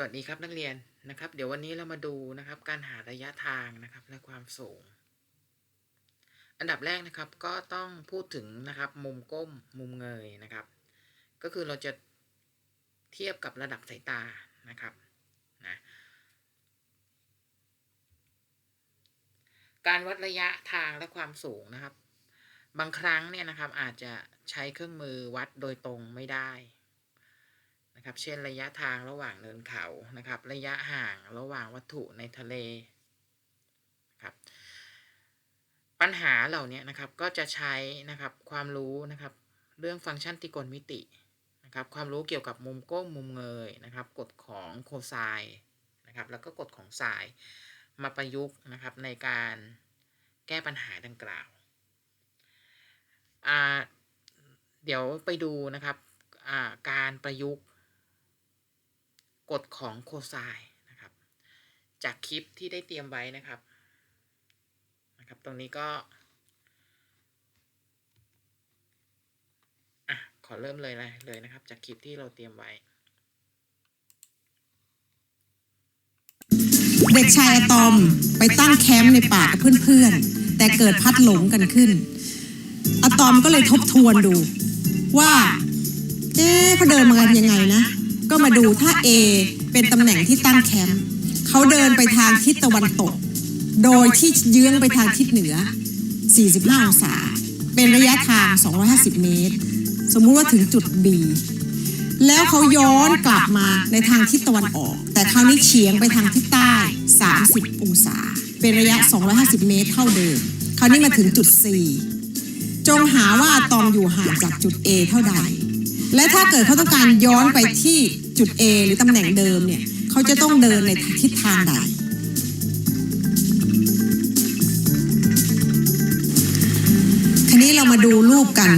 สวัสดีครับนักเรียนนะครับ เดี๋ยววันนี้เรามาดูนะครับ การหาระยะทางนะครับและความสูง อันดับแรกนะครับก็ต้องพูดถึงนะครับ มุมก้มมุมเงยนะครับ ก็คือเราจะเทียบกับระดับสายตานะครับนะการวัดระยะทางและความสูงนะครับ บางครั้งเนี่ยนะครับอาจจะใช้เครื่องมือวัดโดยตรงไม่ได้ นะครับ เช่นระยะทางระหว่างเนินเขานะครับ ระยะห่างระหว่างวัตถุในทะเลครับปัญหาเหล่านี้นะครับก็จะใช้นะครับความรู้นะครับ เรื่องฟังก์ชันตรีโกณมิตินะครับ ความรู้เกี่ยวกับมุมก้มมุมเงยนะครับ กฎของโคไซน์นะครับ แล้วก็กฎของไซน์มาประยุกต์นะครับในการแก้ปัญหาดังกล่าวเดี๋ยวไปดูนะครับการประยุกต์ กฎของโคไซน์นะครับ จากคลิปที่ได้เตรียมไว้นะครับนะครับ ตรงนี้ก็อะขอเริ่มเลยเลยนะครับ จากคลิปที่เราเตรียมไว้ เด็กชายอะตอมไปตั้งแคมป์ในป่ากับเพื่อนๆ แต่เกิดพัดหลงกันขึ้นอะตอมก็เลยทบทวนดู ว่า เอ๊ะเขาเดินมากันยังไงนะ ก็มาดูถ้า A เป็นตำแหน่งที่ตั้งแคมป์เขาเดินไปทางทิศตะวันตก โดยที่เยื้องไปทางทิศเหนือ 45 องศา เป็นระยะทาง 250 เมตร สมมุติว่าถึงจุด B แล้วเขาย้อนกลับมาในทางทิศตะวันออก แต่คราวนี้เฉียงไปทางทิศใต้ 30 องศา เป็นระยะ 250 เมตรเท่าเดิม คราวนี้มาถึงจุด C จงหาว่าอะตอมอยู่ห่างจากจุด A เท่าใด และถ้าเกิดเขาต้องการย้อนไปที่จุด A หรือตำแหน่งเดิมเนี่ยเขาจะต้องเดินในทิศทางใดทีนี้เรามาดูรูปกัน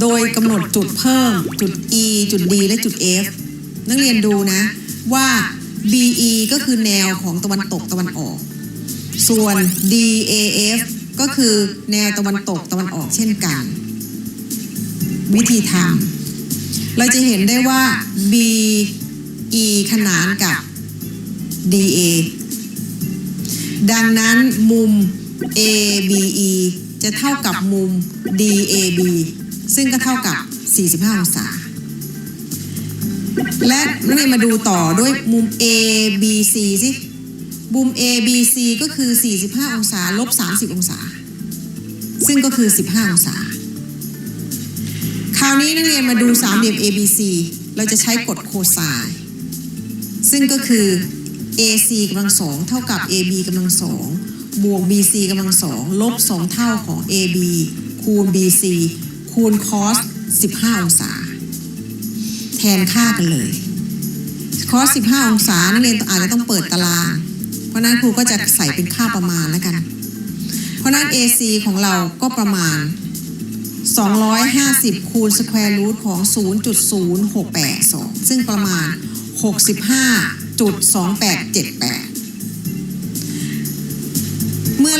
โดยกำหนดจุดเพิ่ม จุด E จุด D และจุด F นักเรียนดูนะว่า BE ก็คือแนวของตะวันตกตะวันออก ส่วน DAF ก็คือแนวตะวันตกตะวันออกเช่นกัน วิธีทำ เราจะเห็นได้ว่า BE ขนานกับ DA ดังนั้นมุม ABE จะเท่ากับมุม DAB ซึ่งก็เท่ากับ 45 องศา และเรามาดูต่อด้วยมุม ABC สิมุม ABC ก็คือ 45 องศา ลบ 30 องศา ซึ่งก็คือ 15 องศา คราวนี้นักเรียนมาดูสามเหลี่ยม ABC เราจะใช้กฎโคไซน์ซึ่งก็คือ AC กำลังสองเท่ากับ AB กำลังสองบวก BC กำลังสองลบสองเท่าของ AB คูณ BC คูณ cos 15 องศา แทนค่ากันเลย cos 15 องศานักเรียนอาจจะต้องเปิดตาราง เพราะนั้นครูก็จะใส่เป็นค่าประมาณแล้วกัน เพราะนั้น AC ของเราก็ประมาณ 250 คูณสแควร์รูทของ 0.0682 ซึ่งประมาณ 65.2878 เมื่อ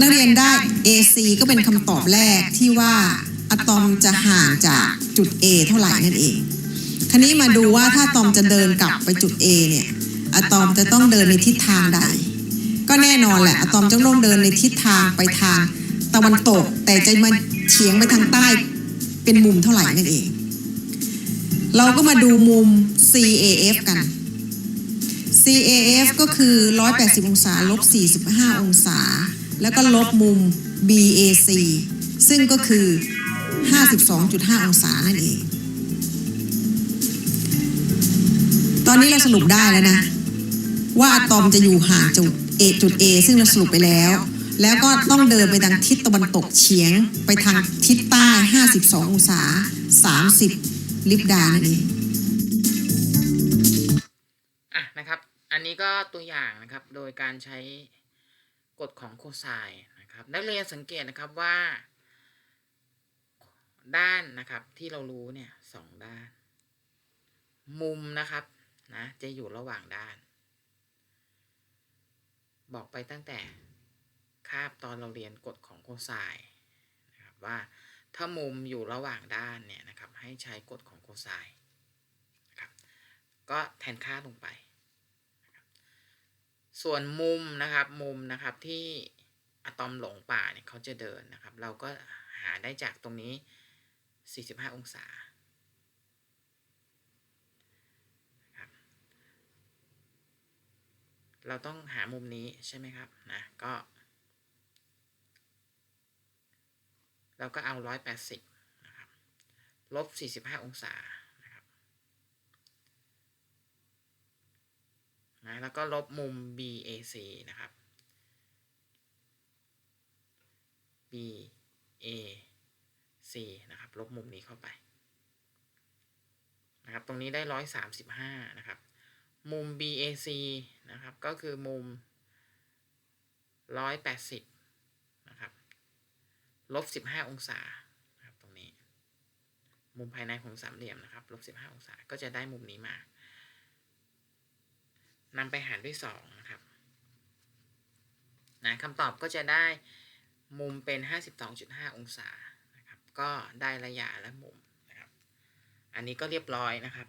นักเรียนได้ AC ก็เป็นคำตอบแรกที่ว่าอะตอมจะห่างจากจุด A เท่าไหร่นั่นเอง ทีนี้มาดูว่าถ้าอะตอมจะเดินกลับไปจุด A เนี่ย อะตอมจะต้องเดินในทิศทางใด ก็แน่นอนแหละ อะตอมจะต้องเดินในทิศทางไปทางตะวันตก แต่จะมา เฉียงไปทางใต้เป็นมุมเท่าไหร่นั่นเอง เราก็มาดูมุม CAF กัน CAF ก็คือ 180 องศาลบ 45 องศา แล้วก็ลบมุม BAC ซึ่งก็คือ 52.5 องศานั่นเอง ตอนนี้เราสรุปได้แล้วนะ ว่าอะตอมจะอยู่ห่างจุด A จุด A ซึ่งเราสรุปไปแล้ว แล้วก็ต้องเดินไปทางทิศตะวันตกเฉียง ไปทางทิศใต้ 52 องศา 30 ลิบดานั่นเองอะนะครับ อันนี้ก็ตัวอย่างนะครับ โดยการใช้กฎของโคไซน์นะครับ นักเรียนสังเกตนะครับว่า ด้านนะครับที่เรารู้เนี่ยสองด้าน มุมนะครับนะจะอยู่ระหว่างด้าน บอกไปตั้งแต่ คาบตอนเราเรียนกฎของโคไซน์นะครับว่าถ้ามุมอยู่ระหว่างด้านเนี่ยนะครับให้ใช้กฎของโคไซน์นะครับก็แทนค่าลงไป ส่วนมุมนะครับมุมนะครับที่อะตอมหลงป่าเนี่ยเขาจะเดินนะครับ เราก็หาได้จากตรงนี้ 45 องศาครับเราต้องหามุมนี้ใช่ไหมครับนะก็ เราก็เอา 180นะครับลบ 45 องศานะครับนะแล้วก็ลบมุม BAC นะครับ BAC นะครับ ลบมุมนี้เข้าไปนะครับ ตรงนี้ได้ 135 นะครับ มุม BAC นะครับ ก็คือมุม 180นะครับ ลบ15องศาครับตรงนี้ มุมภายในของสามเหลี่ยมนะครับลบ15องศาก็จะได้มุมนี้มานำไปหารด้วย2นะครับนะคำตอบก็จะได้มุมเป็น 52.5 องศานะครับ ก็ได้ระยะและมุมนะครับ อันนี้ก็เรียบร้อยนะครับ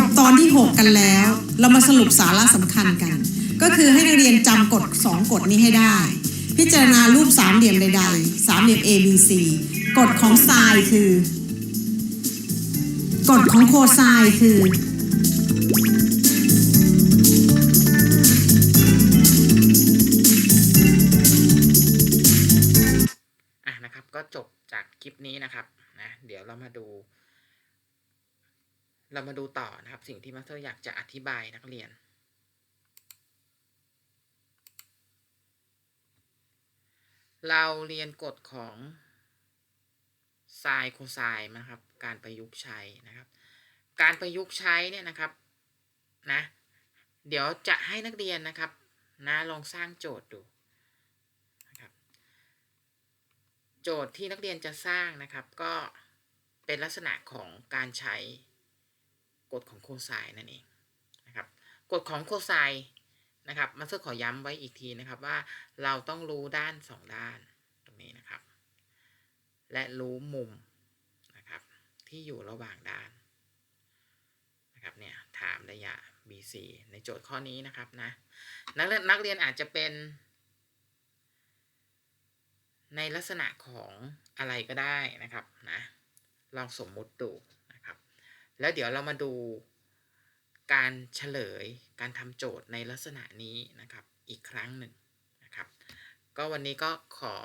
บตอนที่ 6 กันแล้ว เรามาสรุปสาระสำคัญกัน ก็คือให้นักเรียนจำกฎ 2 กฎนี้ให้ได้ พิจารณารูปสามเหลี่ยมใดๆสามเหลี่ยม A B C กฎของไซน์คือกฎของโคไซน์คือ อะนะครับก็จบจากคลิปนี้นะครับนะเดี๋ยวเรามาดู เรามาดูต่อนะครับ สิ่งที่มาสเตอร์อยากจะอธิบายนักเรียน เราเรียนกฎของไซน์โคไซน์นะครับ การประยุกต์ใช้นะครับ การประยุกต์ใช้เนี่ยนะครับนะเดี๋ยวจะให้นักเรียนนะครับนะลองสร้างโจทย์ดูนะครับ โจทย์ที่นักเรียนจะสร้างนะครับ ก็เป็นลักษณะของการใช้ กฎของโคไซน์นั่นเองนะครับกฎของโคไซน์นะครับมาสเตอร์ขอย้ำไว้อีกทีนะครับว่าเราต้องรู้ด้านสองด้านตรงนี้นะครับ และรู้มุมนะครับที่อยู่ระหว่างด้านนะครับเนี่ยถามระยะ BC ในโจทย์ข้อนี้นะครับนะนักเรียนนักเรียนอาจจะเป็น ในลักษณะของอะไรก็ได้นะครับนะลองสมมุติดู แล้วเดี๋ยวเรามาดูการเฉลยการทำโจทย์ในลักษณะนี้นะครับอีกครั้งหนึ่งนะครับ ก็วันนี้ก็ขอ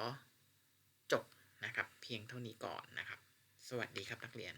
จบนะครับ เพียงเท่านี้ก่อนนะครับ สวัสดีครับนักเรียน